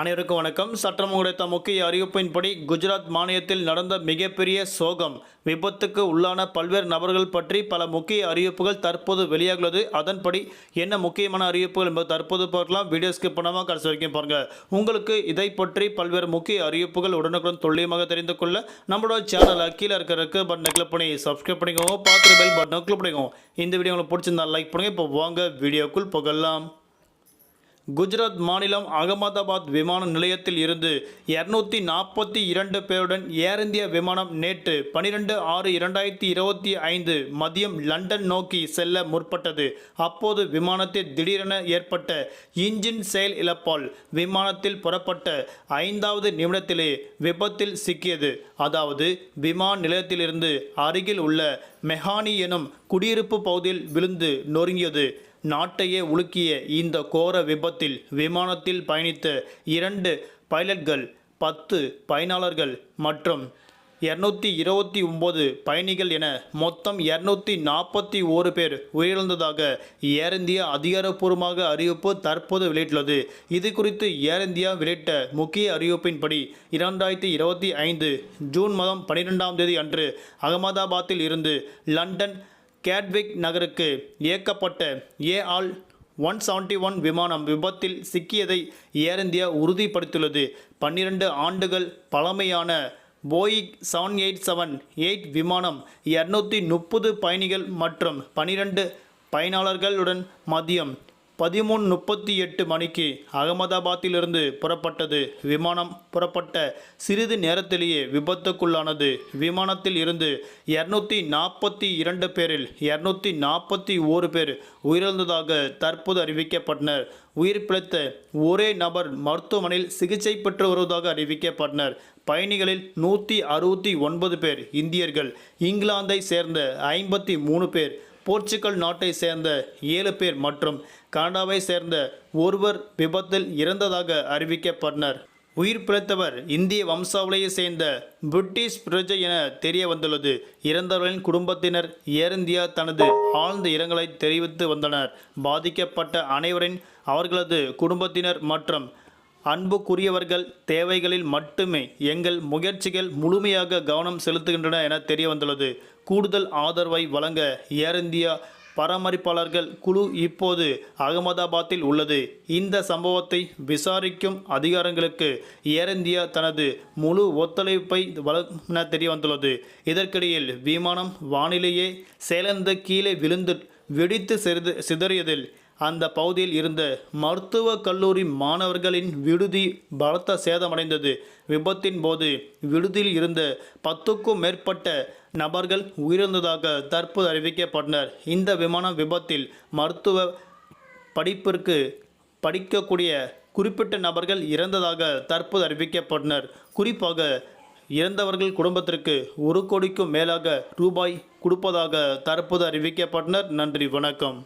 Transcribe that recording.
அனைவருக்கும் வணக்கம். சட்டம் கிடைத்த முக்கிய அறிவிப்பின்படி குஜராத் மாநிலத்தில் நடந்த மிகப்பெரிய சோகம் விபத்துக்கு உள்ளான பல்வேறு நபர்கள் பற்றி பல முக்கிய அறிவிப்புகள் தற்போது வெளியாகுள்ளது அதன்படி என்ன முக்கியமான அறிவிப்புகள் என்பது தற்போது பார்க்கலாம். வீடியோஸ்க்கு பணமாக கடைசி வரைக்கும் பாருங்க. உங்களுக்கு இதை பற்றி பல்வேறு முக்கிய அறிவிப்புகள் உடனுக்குடன் துல்லியமாக தெரிந்து கொள்ள நம்மளோட சேனல் கீழே இருக்கிற பட்டனை கிளிக் பண்ணி சப்ஸ்கிரைப் பண்ணிக்கோங்க. பார்க்குற பெல் பட்டனை கிளிக் பண்ணிக்கோங்க. இந்த வீடியோ உங்களுக்கு பிடிச்சிருந்தா லைக் பண்ணுங்க. இப்போ வாங்க வீடியோக்குள் புகழலாம் குஜராத் மாநிலம் அகமதாபாத் விமான நிலையத்தில் இருந்து இருநூத்தி நாற்பத்தி இரண்டு பேருடன் ஏர் இந்தியா விமானம் நேற்று பனிரெண்டு ஆறு இரண்டாயிரத்தி இருபத்தி ஐந்து மதியம் லண்டன் நோக்கி செல்ல முற்பட்டது. அப்போது விமானத்தில் திடீரென ஏற்பட்ட இன்ஜின் செயல் இழப்பால் விமானத்தில் புறப்பட்ட ஐந்தாவது நிமிடத்திலே விபத்தில் சிக்கியது. அதாவது விமான நிலையத்திலிருந்து அருகில் உள்ள மெஹானி எனும் குடியிருப்பு பகுதியில் விழுந்து நொறுங்கியது. நாட்டையே உலுக்கிய இந்த கோர விபத்தில் விமானத்தில் பயணித்த இரண்டு பைலட்கள் பத்து பயனாளர்கள் மற்றும் இரநூத்தி இருபத்தி ஒம்பது பயணிகள் என மொத்தம் இரநூத்தி நாற்பத்தி ஓரு பேர் உயிரிழந்ததாக ஏர் இந்தியா அதிகாரப்பூர்வமாக அறிவிப்பு தற்போது வெளியிட்டுள்ளது. இது குறித்து ஏர் இந்தியா வெளியிட்ட முக்கிய அறிவிப்பின்படி இரண்டாயிரத்தி இருபத்தி ஐந்து ஜூன் மாதம் பன்னிரெண்டாம் தேதி அன்று அகமதாபாத்தில் இருந்து லண்டன் கேட்விக் நகருக்கு இயக்கப்பட்ட A all one seventy one விமானம் விபத்தில் சிக்கியதை ஏர் இந்தியா உறுதிப்படுத்தியுள்ளது. பன்னிரண்டு ஆண்டுகள் பழமையான Boeing seven eight seven eight விமானம் இரநூத்தி முப்பது பயணிகள் மற்றும் பனிரெண்டு பயனாளர்களுடன் மதியம் பதிமூணு முப்பத்தி எட்டு மணிக்கு அகமதாபாத்திலிருந்து புறப்பட்டது. விமானம் புறப்பட்ட சிறிது நேரத்திலேயே விபத்துக்குள்ளானது. விமானத்தில் இருந்து இரநூத்தி நாற்பத்தி இரண்டு பேரில் இரநூத்தி நாற்பத்தி ஓரு பேர் உயிரிழந்ததாக தற்போது அறிவிக்கப்பட்டனர். உயிர் பிழைத்த ஒரே நபர் மருத்துவமனையில் சிகிச்சை பெற்று வருவதாக அறிவிக்கப்பட்டனர். பயணிகளில் நூற்றி அறுபத்தி ஒன்பது பேர் இந்தியர்கள். இங்கிலாந்தை சேர்ந்த ஐம்பத்தி மூணு பேர் போர்ச்சுகல் நாட்டை சேர்ந்த ஏழு பேர் மற்றும் கனடாவை சேர்ந்த ஒருவர் விபத்தில் இறந்ததாக அறிவிக்கப்பட்டனர். உயிர் பிழைத்தவர் இந்திய வம்சாவளியை சேர்ந்த பிரிட்டிஷ் பிரஜை என தெரிய வந்துள்ளது இறந்தவர்களின் குடும்பத்தினர் ஏர் இந்தியா தனது ஆழ்ந்த இரங்கலை தெரிவித்து வந்தனர். பாதிக்கப்பட்ட அனைவரின் அவர்களது குடும்பத்தினர் மற்றும் அன்புக்குரியவர்கள் தேவைகளில் மட்டுமே எங்கள் முயற்சிகள் முழுமையாக கவனம் செலுத்துகின்றன என தெரிய வந்துள்ளது கூடுதல் ஆதரவை வழங்க ஏர் இந்தியா பராமரிப்பாளர்கள் குழு இப்போது அகமதாபாத்தில் உள்ளது. இந்த சம்பவத்தை விசாரிக்கும் அதிகாரங்களுக்கு ஏர் இந்தியா தனது முழு ஒத்துழைப்பை வழங்கும் என தெரிய வந்துள்ளது இதற்கிடையில் விமானம் வானிலேயே சேலந்து கீழே விழுந்து வெடித்து சிறிது சிதறியதில் அந்த பகுதியில் இருந்த மருத்துவக் கல்லூரி மாணவர்களின் விடுதி பலத்த சேதமடைந்தது. விபத்தின் போது விடுதியில் இருந்த பத்துக்கும் மேற்பட்ட நபர்கள் உயிரிழந்ததாக தற்போது அறிவிக்கப்பட்டனர். இந்த விமான விபத்தில் மருத்துவ படிப்பிற்கு படிக்கக்கூடிய குறிப்பிட்ட நபர்கள் இறந்ததாக தற்போது அறிவிக்கப்பட்டனர். குறிப்பாக இறந்தவர்கள் குடும்பத்திற்கு ஒரு கோடிக்கும் மேலாக ரூபாய் கொடுப்பதாக தற்போது அறிவிக்கப்பட்டனர். நன்றி வணக்கம்.